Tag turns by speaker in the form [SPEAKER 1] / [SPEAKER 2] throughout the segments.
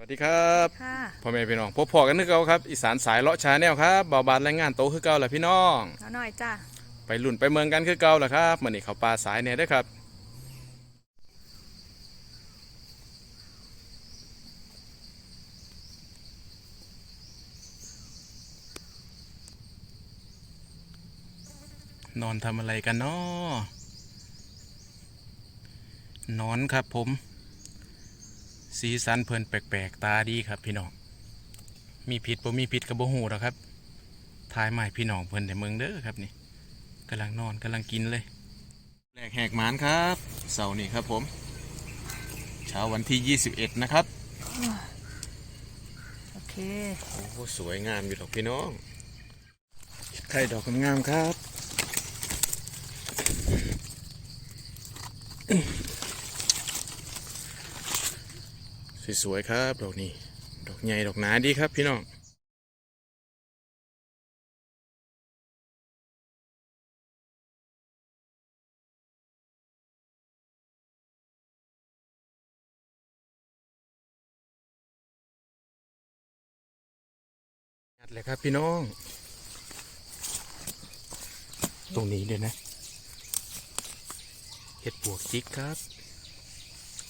[SPEAKER 1] สวัสดีครับ
[SPEAKER 2] ค่ะ
[SPEAKER 1] พ่อแม่พี่น้องพบพอกันนึกเก่าครับอีสานสายเลาะชาแนลครับเบาบานรายงานโตคือเก่าแหละพี่น้อง
[SPEAKER 2] เอาหน่อยจ้า
[SPEAKER 1] ไปลุ่นไปเมืองกันคือเก่าแหละครับมื่อนี้เขาปลาสายเนี่ยเด้อครับนอนทำอะไรกันเนาะนอนครับผม สีสันเพลินแปลกๆ ตาดีครับพี่น้อง มีผิดบ่มีผิดกับบ่หูหรอกครับทายใหม่พี่น้องเพิ่นในเมืองเด้อครับนี่กำลังนอนกำลังกินเลยแหลกแหกหมานครับเสาร์นี้ครับผมเช้าวันที่ 21 นะครับ
[SPEAKER 2] โอเค
[SPEAKER 1] โอ้โหสวยงามอยู่ดอกพี่น้องไข่ดอกงามๆครับ สวยๆครับดอกนี้ดอกใหญ่ดอกหนาดีครับพี่น้องงดเลยครับพี่น้อง ตรงนี้ด้วยนะ เห็ดปวกจิกครับ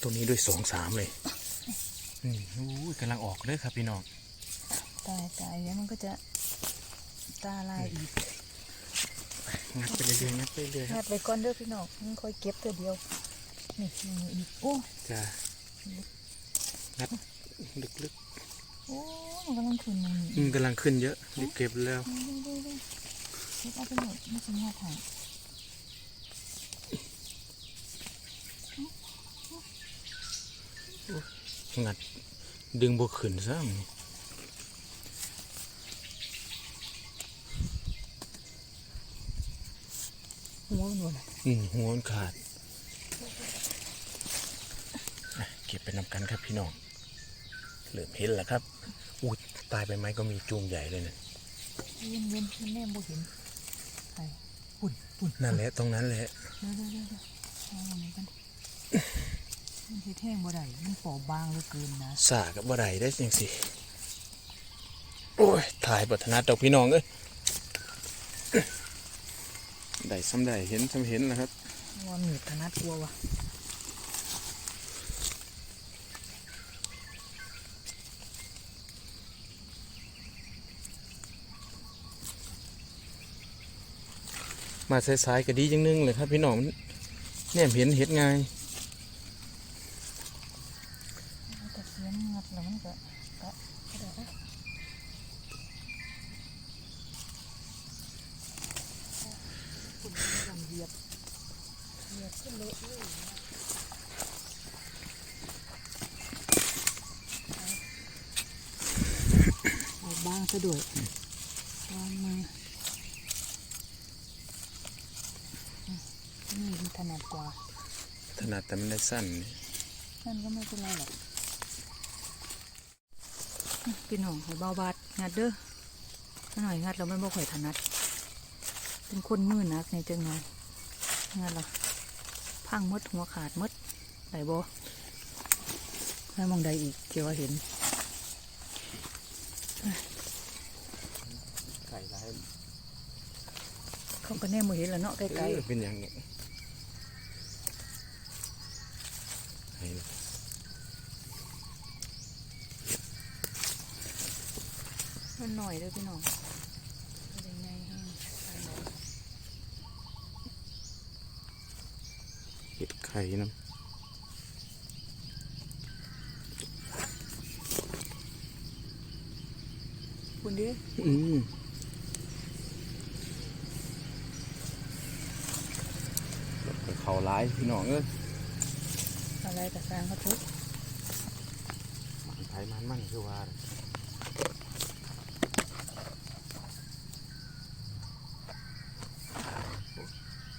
[SPEAKER 1] ตรงนี้ด้วยสองสามเลย อืมอู้ยกำลังออกเลยครับพี่น้อง
[SPEAKER 2] ตายตายแล้วมันก็จะตาลายอีก
[SPEAKER 1] งัดไปเรื่อยๆงัดไปเรื่อยๆค
[SPEAKER 2] งั
[SPEAKER 1] รับ
[SPEAKER 2] ดไปก่อนเด้อพี่น้องมันค่อยเก็บตัวเดียวนี่นี่อีกโอ้
[SPEAKER 1] จ้างัดลึก
[SPEAKER 2] โอ้มันกำลังขึ้นมัน
[SPEAKER 1] ๆอืมกำลังขึ้นเยอะรีบเก็บแล้ว
[SPEAKER 2] นี่ดูดูดูเก็บเอาไปหมดไม่ใช่งัดใหาย
[SPEAKER 1] งัดดึงบวขึ้นซะมัน
[SPEAKER 2] หัวมันหมด
[SPEAKER 1] อืมหัวมันขาดอะเก็บไปนำกันครับพี่น้องเหลือเห็นแล้วครับอู้ตายไปไหมก็มีจูงใหญ่เลยเนี่ย
[SPEAKER 2] เย็นเย็นมันแนมบ่เห็นใช่ปุ่นปุ่น
[SPEAKER 1] นั่นแหละตรงนั้นแหละ
[SPEAKER 2] เดี๋ยวเดี๋ยวเดี๋ยวเดี๋ยวเอาอันนี้กัน มันเฮ็ดแห้งบ่ได้มันเปอบางเหลือเกินนะ
[SPEAKER 1] สากับบ่ได้ได้จังสิโอ้ยถ่ายบัฒนาดอกพี่น้องเอ้ยได้ซ้ำได้เห็นซ้ำเห็นนะครับ
[SPEAKER 2] ว่ามีดถนัดกลัววะ
[SPEAKER 1] มาสายๆก็ดีจังนึงเลยครับพี่น้องมันแนมเห็นเห็ดง่าย
[SPEAKER 2] มันจะเสียงงัดแล้วมันก็กะก็ได้อะปุ่นมันยังเหยียบเหยียบขึ้นเละเลยนะเอา บ้างซะด้วยวางมืออืมนี่มันถนัดกว่า
[SPEAKER 1] ถนัดแต่มันได้สั้นนี่
[SPEAKER 2] นั่นก็ไม่เป็นไรหรอกพี่น้องให้เบาบาดงัดเด้อถ้าหน่อยงัดเราไม่บอกข่อยถนัด เป็นคนมือนักในจังหน่อยงัดเราพังหมดหัวขาดหมดไหนบ่ให้มองใดอีกเกี่ยวว่าเห็น
[SPEAKER 1] ไก่ร้าย
[SPEAKER 2] เขาก็แน่มือเห็นแล้วเนาะไกล
[SPEAKER 1] เออเป็นอย่างนี้ให้
[SPEAKER 2] ๆมันหน่อยเด้อพี่น้องบ่ได้ไงแห้งไปหน่อย
[SPEAKER 1] เห็ดไข่น้
[SPEAKER 2] คุณดิำ
[SPEAKER 1] อืมเขาร้ายพี่น้องเอ้ย
[SPEAKER 2] อะไรกับสร้างเขาทุก
[SPEAKER 1] มันไทยมันมั่งคือว่า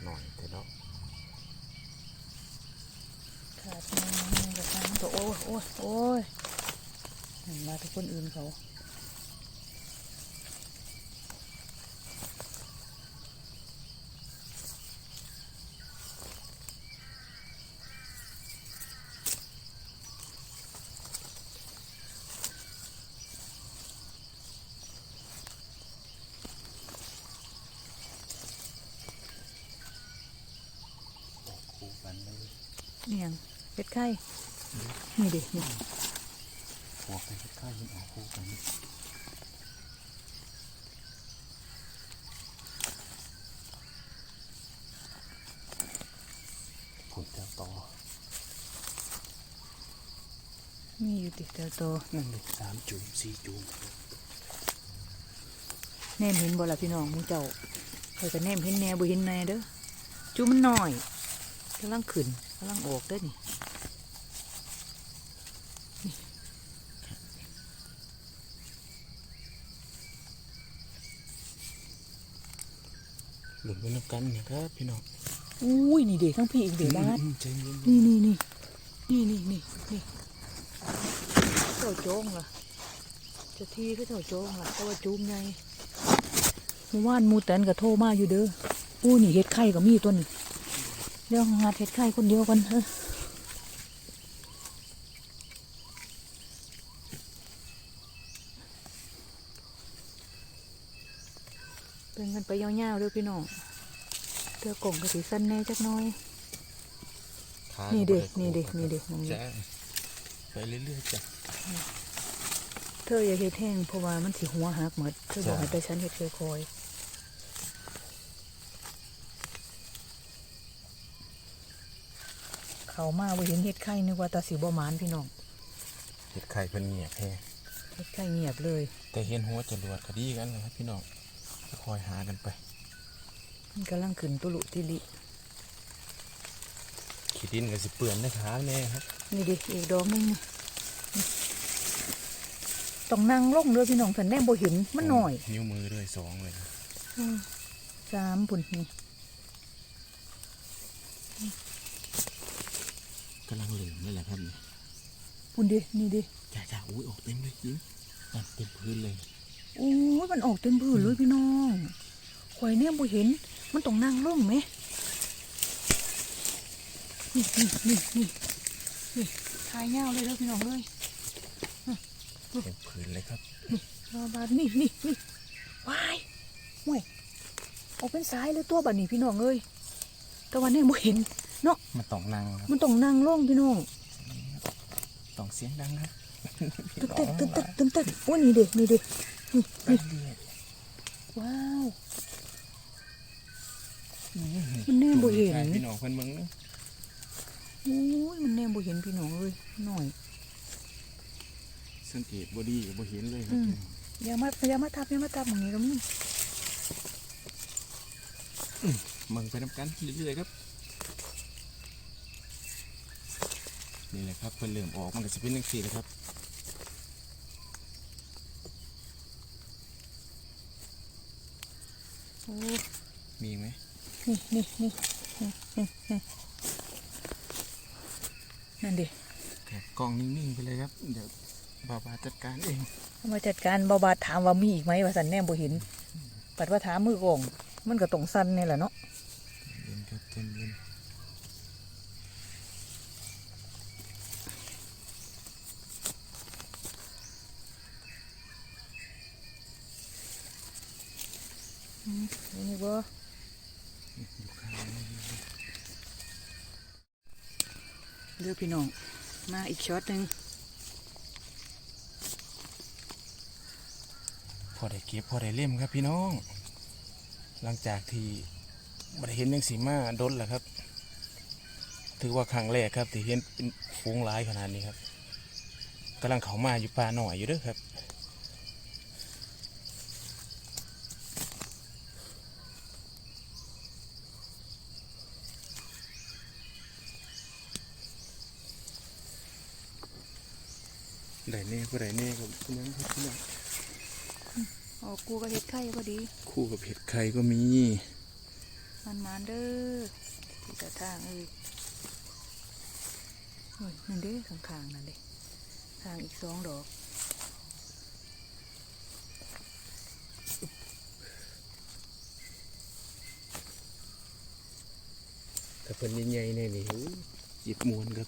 [SPEAKER 1] หน่อยแต่เนาะ
[SPEAKER 2] ขาดมือกับสร้างตัวโอ้ยโอ้ยโอ้ยเห็นมาทุกคนอื่นเขา เนี่ยง เป็ดไข่นี่เด็นี่
[SPEAKER 1] หัวไปข้าวยิงออกคู่กันผลเจ้าต่อ
[SPEAKER 2] มีอยู่ติดแต่โต
[SPEAKER 1] นั่นเลยสามจุ่มสี่จุ่ม
[SPEAKER 2] แนมเห็นบ่ล่ะพี่น้องหมูเจ้าเคยก็แนมเห็นแน่บ่เห็นแน่เด้อจูมันน้อยกำลังขึ้นกำลังออกเด้อนี่
[SPEAKER 1] หลุดไปนับ กันนะครับพี่น้อง
[SPEAKER 2] อุ้ยนี่เด็กทั้งพี่อีกเด็กบ้าน
[SPEAKER 1] อืมใจเย็น
[SPEAKER 2] นี่นี่นี่นี่นี่นี่นี่เจ้าโจ้งล่ะเจะที่ก็เจ้าโจ้งล่ะแต่ว่าจูมไงเมื่อวานหมูแตนก็โทรมาอยู่เด้ออู้นี่เห็ดไข่ก็มีตัวนี้เดี๋ยวงัดเห็ดไข่คนเดียวกันเถอะเป็นกันไปยาวๆเด้อพี่น้อง เธอกล่องก็สีสั้นแน่จักหน้อย
[SPEAKER 1] ขา
[SPEAKER 2] นี่เด็ก
[SPEAKER 1] ก็
[SPEAKER 2] นี่
[SPEAKER 1] บ่
[SPEAKER 2] เด็ก
[SPEAKER 1] ครับ
[SPEAKER 2] นี่เด็กมองนี่
[SPEAKER 1] จ้าไปเรื่อยๆจ้ะ
[SPEAKER 2] เธออย่าเฮ็ดแห้งเพราะว่ามันสิหัวหักหมดเธอบอก
[SPEAKER 1] จ้ะ
[SPEAKER 2] ให้แต่ฉันเฮ็ดค่อยๆเขามาบ่เห็นเฮ็ดไข่นึกว่าตาสิบ่หมานพี่น้อง
[SPEAKER 1] เห็ดไข่เป็นเงียบแฮะ
[SPEAKER 2] เฮ็ดไข่เงียบเลย
[SPEAKER 1] แต่เห็นหัวจรวดก็ดีกันเลยครับพี่น้องคอยหากันไป
[SPEAKER 2] มันกำลังขึ้นตุลุติลิ
[SPEAKER 1] ขีดินก็สิเปื่อนได้ขาแน่ครับ
[SPEAKER 2] นี่ดิอีกดอกหนึงนี่ต้องนั่งลงเด้อพี่น้องสันแน่บ่เห็นมันหน่อย
[SPEAKER 1] นิ้วมือด้วยสองเลยนะ
[SPEAKER 2] อืมสามปุ่นนี่
[SPEAKER 1] กำลังเหลืองนี่แหละครับนี่
[SPEAKER 2] ปุ่นดินี่ดิ
[SPEAKER 1] จ้าจ้าอุ้ยออกเต็มเลยยิ้มนั่นเต็มพื้นเลย
[SPEAKER 2] โอ้ยมันออกเต็มพื้นเลยพี่น้องข่อยเนี่ยบ่เห็น มันต้องนั่งลงไหมนี่นี่นี่นี่นี่ทายเงาเลยเด้อพี่น้องเลย
[SPEAKER 1] เต็มพื้นเลยครับ
[SPEAKER 2] รอบาดนี่นี่นี่วายห่วยออกเป็นสายเลยตัวบัดนี้พี่น้องเอ้ยแต่วันนี้บ่เห็นเนาะ
[SPEAKER 1] มันต้องนั่งครับ
[SPEAKER 2] มันต้องนั่งลงพี่น้อง
[SPEAKER 1] ต้องเสียงดังครับ
[SPEAKER 2] ตึ๊ดตึ๊ดตึ๊ดตึ๊ดตึ๊ดตึ๊ดโอ้ยนี่เด็นี่เด็นี่
[SPEAKER 1] ไป
[SPEAKER 2] นี่
[SPEAKER 1] เรื่อย
[SPEAKER 2] ว้าว
[SPEAKER 1] อื
[SPEAKER 2] มันแน่บ่เห็น
[SPEAKER 1] ถ่ายพี่น้องเพื่อนมึงนะ
[SPEAKER 2] โอ้ยมันแน่บ่เห็นพี่น้องเลยหน่อย
[SPEAKER 1] สังเกตบอดีกับบเห็นเลยครับ
[SPEAKER 2] อืมอย่ามาอย่ามาทับอย่ามาทับอย่างนี้ก็มี
[SPEAKER 1] มึงไปน้ำกันเรื่อยๆครับนี่แหละครับเพื่อนเริ่มออกมันก็จะเป็นนังสี่เลยครับ
[SPEAKER 2] โอ้
[SPEAKER 1] มีไหม
[SPEAKER 2] นี่นี่นี่นี่นี่นี่นั่นดิ
[SPEAKER 1] แกะกล้องนิ่งๆไปเลยครับ เดี๋ยวบาบาจัดการเอง
[SPEAKER 2] เอามาจัดการเบาบาดถามว่ามีอีกไหมว่าสันแน่บ่เห็นปัดว่าถามมือกอง มันก็ตรงสั้นนี่แหละเนาะ
[SPEAKER 1] เย็นครับเย็นเย็น
[SPEAKER 2] นี่บ่
[SPEAKER 1] อยู่ข้างนี้
[SPEAKER 2] เดี๋ยว พี่น้อง มาอีกช็อตหนึ่ง
[SPEAKER 1] พอได้เก็บพอได้เล่มครับพี่น้อง หลังจากที่บ่ได้เห็นยังสีมาดนแหละครับ ถือว่าครั้งแรกครับที่เห็นเป็นฟูงหลายขนาดนี้ครับกำลังเขามาอยู่ป่าหน่อยอยู่เด้อครับ ได้เน่ก็ได้เน่ก็เป็นยังครับพี่น้อง
[SPEAKER 2] อ๋อกูก็เฮ็ดไข่ก็ดี
[SPEAKER 1] คู่กับเห็ดไข่ก็มี
[SPEAKER 2] มันมานๆเด้อที่กระทางเอ้ยโอ้ยนั่นเด้ข้างๆนั่นเด้ทางอีกสองดอก
[SPEAKER 1] ถ้าเป็นใหญ่ๆเนี่ยนี่หูหยิบมวนครับ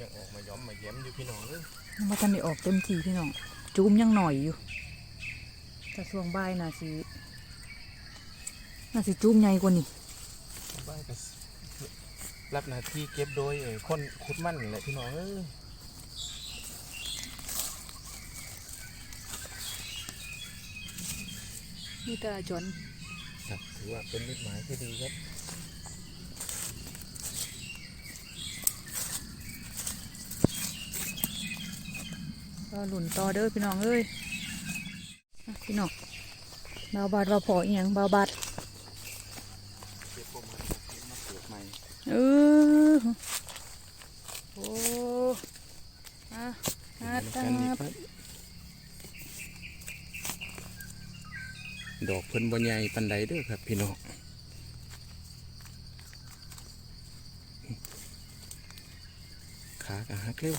[SPEAKER 1] ยังออกมาย้อมมา แย้มอยู่พี่น้องเลย
[SPEAKER 2] ยังมาทันได้ออกเต็มทีพี่น้องจูมยังหน่อยอยู่แต่ช่วงบ่ายน่าสิน่าสิจุ้มใหญ่กว่านี่
[SPEAKER 1] บ้านก็รับหน้าที่เก็บโดยเอ่อคนขุดมันนี่แหละพี่น้องเอ้ย
[SPEAKER 2] นี่ตาจอน
[SPEAKER 1] ครับถือว่าเป็นมิตรหมายที่ดีครับ
[SPEAKER 2] ก็หลุนต่อเด้อพี่น้องเอ้ยพี่น้องเบาบาดว่าพออีหยังบาวบา
[SPEAKER 1] บาด
[SPEAKER 2] เออโอ้อะฮาด
[SPEAKER 1] กั
[SPEAKER 2] ตา
[SPEAKER 1] ดอกเพิ่นบ่ใหญ่ปานใดเด้อครับ พี่น้องขากะหักเร็ว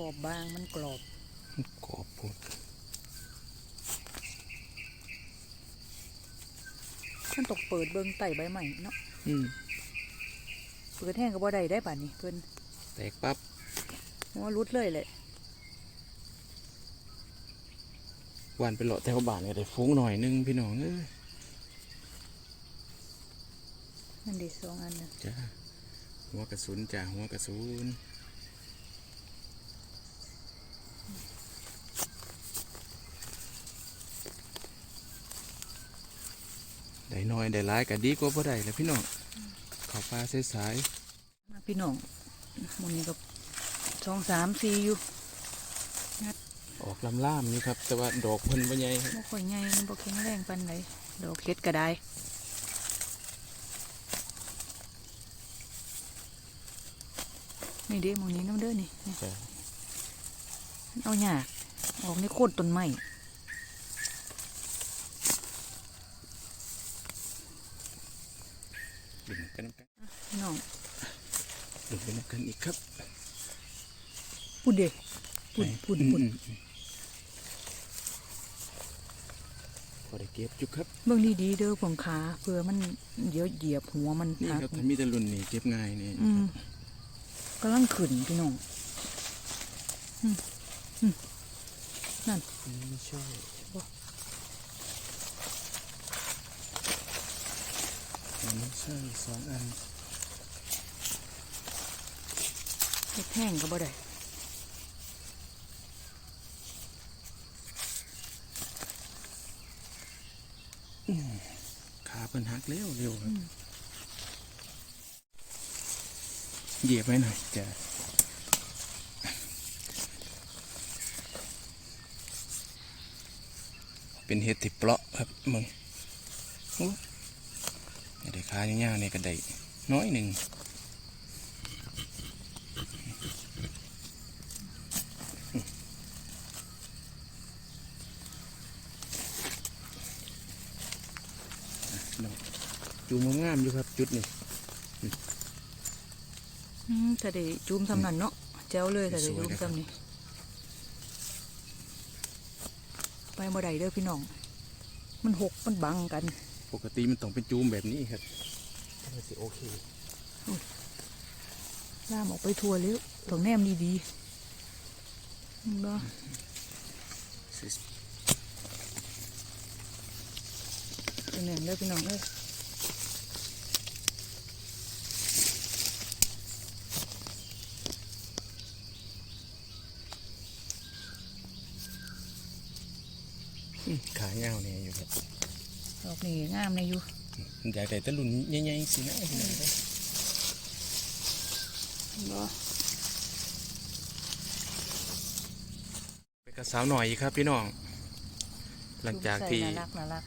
[SPEAKER 2] บอบบางมันกรอบ
[SPEAKER 1] กรอบพุ่น
[SPEAKER 2] มันตกเปิดเบิ่งไต่ใบใหม่เนาะ
[SPEAKER 1] อืม
[SPEAKER 2] เปิดแห้งก็บ่ได้ได้ป่านนี้เพิ่น
[SPEAKER 1] แตกปั๊บ
[SPEAKER 2] หัวรุดเลยแหละ
[SPEAKER 1] วันไปเลาะแถวบ้านก็ได้ฟุ้งหน่อยนึงพี่น้องเอ้ย
[SPEAKER 2] นั่นดิสองอันน่ะ
[SPEAKER 1] จ้าหัวกระสุนจ้าหัวกระสุน ได้น้อยได้หลายก็ดีกว่าบ่ได้แหล้วพี่น้องเข้าป่าสาย
[SPEAKER 2] มาพี่น้องหมันนี้ก็สองสามสี่อยู่
[SPEAKER 1] ๆออกลำล่ามนี่ครับแต่ว่าดอกเพิ่นบ่ใหญ่ครับ
[SPEAKER 2] บ่ค่อยใหญ่มันบ่แข็งแรงปานใดดอกเฮ็ดก็ได้นี่เด้หมองนี้น้ำเด้อนี่นี่
[SPEAKER 1] จ้า
[SPEAKER 2] เอาหยากออกในโคตรต้นไม้
[SPEAKER 1] ดึงกันกัน
[SPEAKER 2] พี่น้อง
[SPEAKER 1] ดึงกันกันอีกครับ
[SPEAKER 2] ปุ่นเด้ปุ่นปุ่นปุ่น
[SPEAKER 1] อืมอืมพอได้เก็บอยู่ครับ
[SPEAKER 2] เบิ่งดีๆเด้อผมขาเพื่อมันเดี๋ยวเหยียบหัวมัน
[SPEAKER 1] นี่
[SPEAKER 2] หัก
[SPEAKER 1] ครับถ้ามีแต่รุ่นนี่เก็บง่ายนี่
[SPEAKER 2] อืมกำลังขึ้นพี่น้องอืมอืมนั่น
[SPEAKER 1] ไม่ใช่อันนี้ใช่สองอัน
[SPEAKER 2] เฮ็ด แห้งก็บ่ได้
[SPEAKER 1] ขาเพิ่นหักเร็วเร็วครับเหยียบไว้หน่อยจ้ะเป็นเห็ดที่เปราะครับมึงโอ้ยได้ขาย่างๆนี่ก็ได้น้อยหนึ่งน้อง จูงงามๆอยู่ครับจุดนี้
[SPEAKER 2] อืมถ้าได้จุ่มทำนั่นเนาะแจ๋วเลยถ้าได้
[SPEAKER 1] สวย
[SPEAKER 2] จุ่ม
[SPEAKER 1] เลยครับ
[SPEAKER 2] ทำนี่ไปบ่ได้เด้อพี่น้อง มันหกมันบังกัน
[SPEAKER 1] ปกติมันต้องเป็นจูมแบบนี้ครับมันสิโอเค
[SPEAKER 2] ล่ามออกไปทั่วแล้วต้องแนมดีๆเห็นบ่เป็นแนมเด้อพี่น้องเอ้ย
[SPEAKER 1] ขาเงาเนี่ยอยู่ครับ
[SPEAKER 2] ดอกนี่งามเลยอยู่
[SPEAKER 1] อยากได้แตะลุนใหญ่ๆสินะพี่น้องเอ้ย
[SPEAKER 2] เห็นบ่
[SPEAKER 1] ไปกับสาวหน่อยอีกครับพี่น้อง หลังจากที่
[SPEAKER 2] จุ่มใส่น่ารักน่ารัก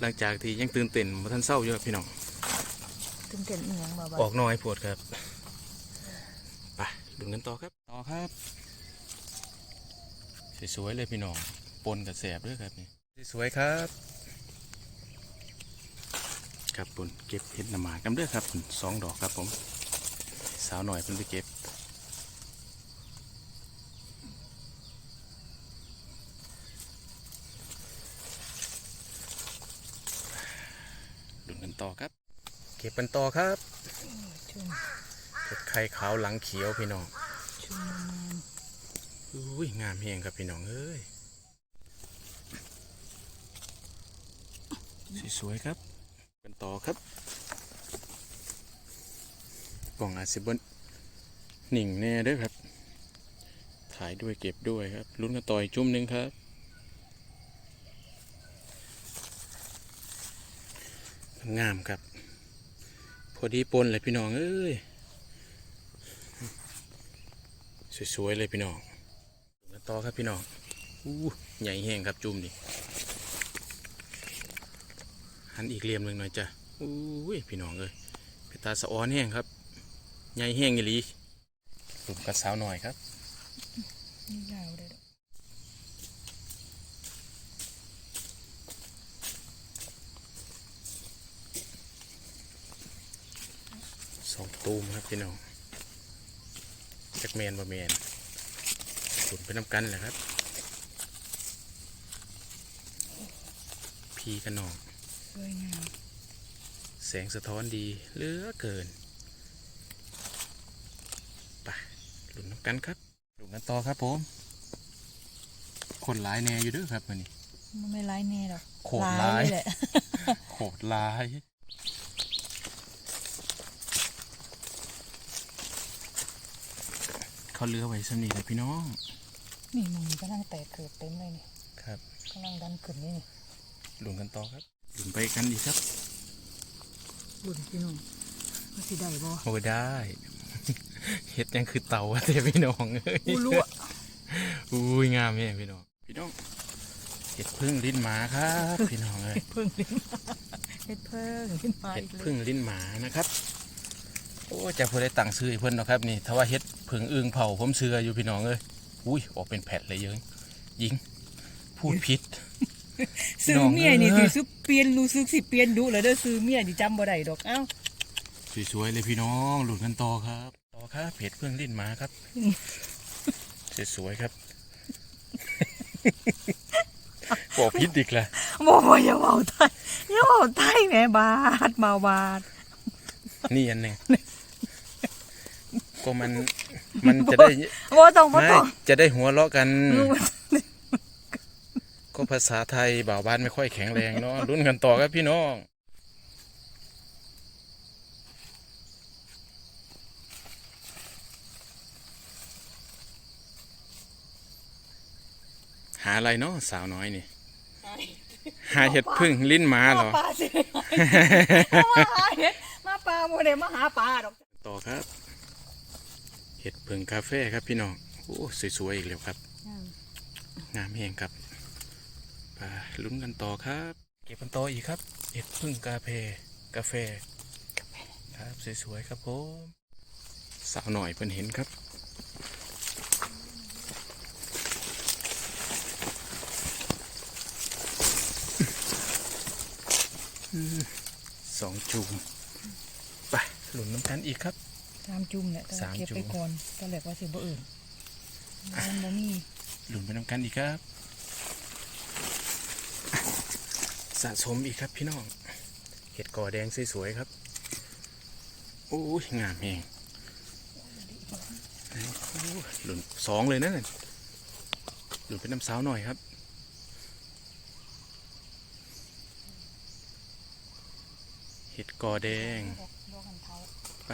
[SPEAKER 1] หลังจากที่ยังตื่นเต้นมาท่านเศร้าอยู่ครับพี่น้อง
[SPEAKER 2] ตื่นเต้นอีหยังบ่บ่
[SPEAKER 1] ออกน้อยโพดครับไปดูกันต่อครับต่อครับสวยๆเลยพี่น้องปนกับแสบด้วยครับนี่ สวยๆครับ ครับปุ่นเก็บเห็ดน้ำหมากกันเด้วยครับปุ่นสองดอกครับผม สาวหน่อยเพิ่นไปเก็บดูกันต่อครับ เก็บกันต่อครับ
[SPEAKER 2] ชุ่ม
[SPEAKER 1] เห็ดไข่ขาวหลังเขียวพี่น้อง
[SPEAKER 2] ชุ่ม
[SPEAKER 1] อุ้ยงามเฮียงครับพี่น้องเอ้ย สวยๆครับต่อครับกล่องอาจสิบนหนิ่งแน่ด้วยครับ ถ่ายด้วยเก็บด้วยครับลุ้นกันต่ออีกจุ่มหนึ่งครับ งามครับ พอดีปนเลยพี่น้องเอ้ยสวยๆเลยพี่น้องกันต่อครับพี่น้องอู้ใหญ่แห้งครับจุ่มนี่ หันอีกเหลี่ยมหนึ่งหน่อยจ้ะอู้ยพี่น้องเอ้ยเป็นตาสะอ้อนแห้งครับใหญ่แห้งอีหลีลุมกระสาวหน่อยครับ
[SPEAKER 2] นี่ยาวเลยดอก
[SPEAKER 1] สองตูมครับพี่น้องจักแมนบ่แมนหลุนไปน้ำกันแหละครับ พีกันน้อง
[SPEAKER 2] ส วยงาม
[SPEAKER 1] แสงสะท้อนดีเหลือเกินไปหลุนน้ำกันครับหลุนกันต่อครับผมคนหลายแน่อยู่เด้วยครับมันนี่
[SPEAKER 2] มันไม่ร้ายแน่หรอก
[SPEAKER 1] โคตรร้าย
[SPEAKER 2] เลยแหละ
[SPEAKER 1] โหดร้ายเขาเลือไว้สนิทเลยพี่น้อง
[SPEAKER 2] นี่มึงกำลังแตกเกิดเต็มเลยนี่
[SPEAKER 1] ครับ
[SPEAKER 2] กำลังดันขึ้นนี่นี่
[SPEAKER 1] หลุนกันต่อครับ หลุนไปกันดีครับ
[SPEAKER 2] บุญพี่น้องว่าสิได้บ่
[SPEAKER 1] โอ้ได้ เฮ็ดยังคือเต่าอะแต่พี่น้องเอ้ย
[SPEAKER 2] อู้รู้อะ
[SPEAKER 1] อุ้ยงามแม่พี่น้อง พี่น้องเห็ดพึ่งลิ้นหมาครับพี่น้องเอ้ย
[SPEAKER 2] เพิ่งลิ้นเฮ็ดเพิ่งขึ้นมา
[SPEAKER 1] เห็ด
[SPEAKER 2] อีกเล
[SPEAKER 1] พึ่
[SPEAKER 2] ย
[SPEAKER 1] งลิ้นหมานะครับ โอ้จะพูดได้ต่างซื้อให้เพิ่นเนาะครับนี่ถ้าว่าเฮ็ดพึ่งอึ่งเผาผมเชื่ออยู่พี่น้องเอ้ยอุ้ยออกเป็นแผ่นเลยเยิงยิงพูดผิด
[SPEAKER 2] ซื้อเมียนี่
[SPEAKER 1] น้องเอ้
[SPEAKER 2] สิ
[SPEAKER 1] ย
[SPEAKER 2] ซื้อเปลี่ยนรู้สึกสิเปลี่ยนดุแล้วเด้อซื้อเมียนี่จำบ่ได้ดอกเอ้า
[SPEAKER 1] สวยๆเลยพี่น้องหลุดกันต่อครับต่อครับเห็ดพึ่งลิ้นหมาครับสวยๆครับบอกพิษอีกละ
[SPEAKER 2] บ่บ่อย่าเว้าไทยอย่าเว้าไทยแหม่บาดมาบาด
[SPEAKER 1] นี่อันหนึ่งก็มันมันจะได้
[SPEAKER 2] บ่ต้องบ่
[SPEAKER 1] ไม่
[SPEAKER 2] ต้อง
[SPEAKER 1] จะได้หัวเราะกัน
[SPEAKER 2] รู้
[SPEAKER 1] ก็ภาษาไทยบ่าวบ้านไม่ค่อยแข็งแรงเนาะรุ่นกันต่อครับพี่น้องหาอะไรเนาะสาวน้อยนี่ หาเห็ดพึ่งลิ้นหมาเหรอ
[SPEAKER 2] ปลาสิมาหาเฮ็ดมาปลาบ่ได้มาหาปลาดอก
[SPEAKER 1] ต่อครับ เห็ดพึ่งคาเฟ่ครับพี่น้องโอ้สวยๆอีกแล้วครับ งามแหงครับ ไปลุ้นกันต่อครับ เก็บกันต่ออีกครับเห็ดพึ่งกาแฟกาแฟครับสวยๆครับผมสาวหน่อยเพิ่นเห็นครับอืมสองจูมไปหลุนน้ำกันอีกครับ
[SPEAKER 2] สามจุ่มแหละแต่ว่า
[SPEAKER 1] สาม
[SPEAKER 2] เก็บ
[SPEAKER 1] จุ่
[SPEAKER 2] ไป
[SPEAKER 1] ม
[SPEAKER 2] ก่อนตอนแรกว่าสิบ่เอื่นมันบ่มี
[SPEAKER 1] หลุนไปน้ำกันอีกครับ สะสมอีกครับพี่น้อง เห็ดก่อแดงสวยๆครับ โอ้ยงามเองหลุนสองเลยนะนั่นหลุนเป็นน้ำสาวหน่อยครับเห็ดก่อแดงไป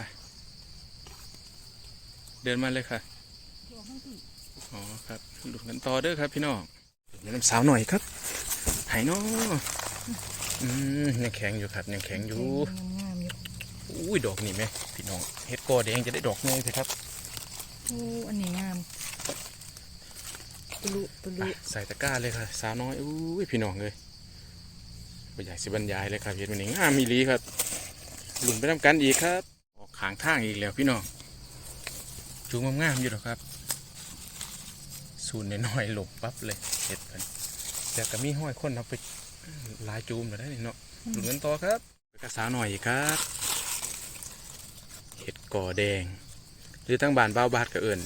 [SPEAKER 1] เดินมาเลยค่ะอ๋อครับหลุดกันต่อเด้อครับพี่น้องหลุดน้ำสาวหน่อยครับหายน้อ อืมยังแข็งอยู่ครับยังแข็งอยู่
[SPEAKER 2] งามๆอยู่
[SPEAKER 1] อุ้ยดอกนี่ไหมพี่น้องเห็ดกอแดงจะได้ดอกน้อยสิครับ
[SPEAKER 2] โอ้อันนี้งามปลุป
[SPEAKER 1] ไป
[SPEAKER 2] ลุ
[SPEAKER 1] ใส่ตะกร้าเลยค่ะ สาวน้อยอุ้ยพี่น้องเลยไม่อยากสิบรรยายเลยครับเห็ดวันนี้งามมีหลีครับหลุนไปทำกันอีกครับออกขางทางอีกแล้วพี่น้องจูงงามๆอยู่หรอกครับ สูนน้อยๆหลบปั๊บเลยเห็ดกันแต่ก็มีห้อยคนเอาไปห ลายจูมแล้วได้เนาะหลุนกันต่อครับไปกระสาวหน่อยอีกครับเห็ดก่อแดง หรือทั้งบ้านบ้าวบาดก็เอิ่น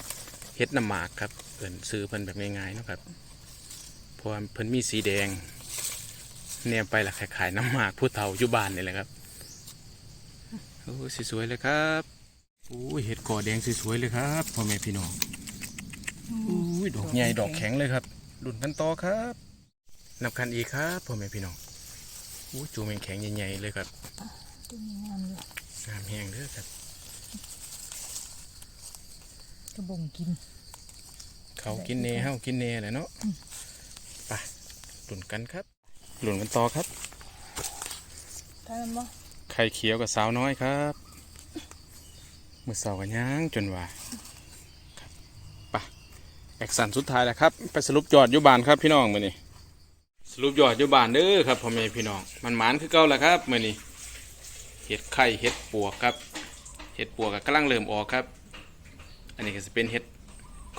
[SPEAKER 1] เห็ดน้ำหมากครับ เอิ่นซื้อเพิ่นแบบง่ายๆเนาะครับเพราะว่าเพิ่นมีสีแดงเนี่ยไปละขายๆน้ำหมากผู้เฒ่าอยู่บ้านนี่แหละครับโอ้ยสวยๆเลยครับโอ้ยเห็ดก่อแดงสวยๆเลยครับพ่อแม่พี่น้องอุ้ยดอกใหญ่ดอกแข็งเลยครับดุนกันต่อครับ นับกันอีกครับพ่อแม่พี่น้องอู้จูแมงแข็งใหญ่ๆเลยครับ
[SPEAKER 2] ตัวนี้งามเลย
[SPEAKER 1] งามแห้งเด้อครับ
[SPEAKER 2] กระบงกิน
[SPEAKER 1] เขากินเนเฮากินเนแหละเนาะไปหลุนกันครับ หลุนกันต่อครับ
[SPEAKER 2] ได้มันบ่
[SPEAKER 1] ไข่เขียวกับสาวน้อยครับมือเสากันย่างจนว่าครับไปแอคสันสุดท้ายแล้วครับ ไปสรุปยอดอยุบานครับพี่น้องมือนี้ สรุปยอดอยุบานเด้อครับพ่อแม่พี่น้อง มันหมานคือเก่าแล้วครับมือนี้เห็ดไข่เห็ดปวกครับเห็ดปวกก็กำลังเริ่มออกครับ อันนี้ก็จะเป็นเห็ด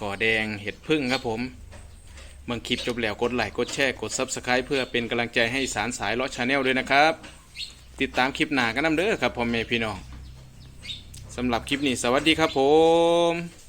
[SPEAKER 1] ก่อแดงเห็ดพึ่งครับผมเมื่อคลิปจบแล้วกดไลค์กดแชร์กด Subscribe เพื่อเป็นกำลังใจให้สารสายลาะชาแนลด้วยนะครับ ติดตามคลิปหน้ากันน้ำเด้อครับพ่อแม่พี่น้องสำหรับคลิปนี้สวัสดีครับผม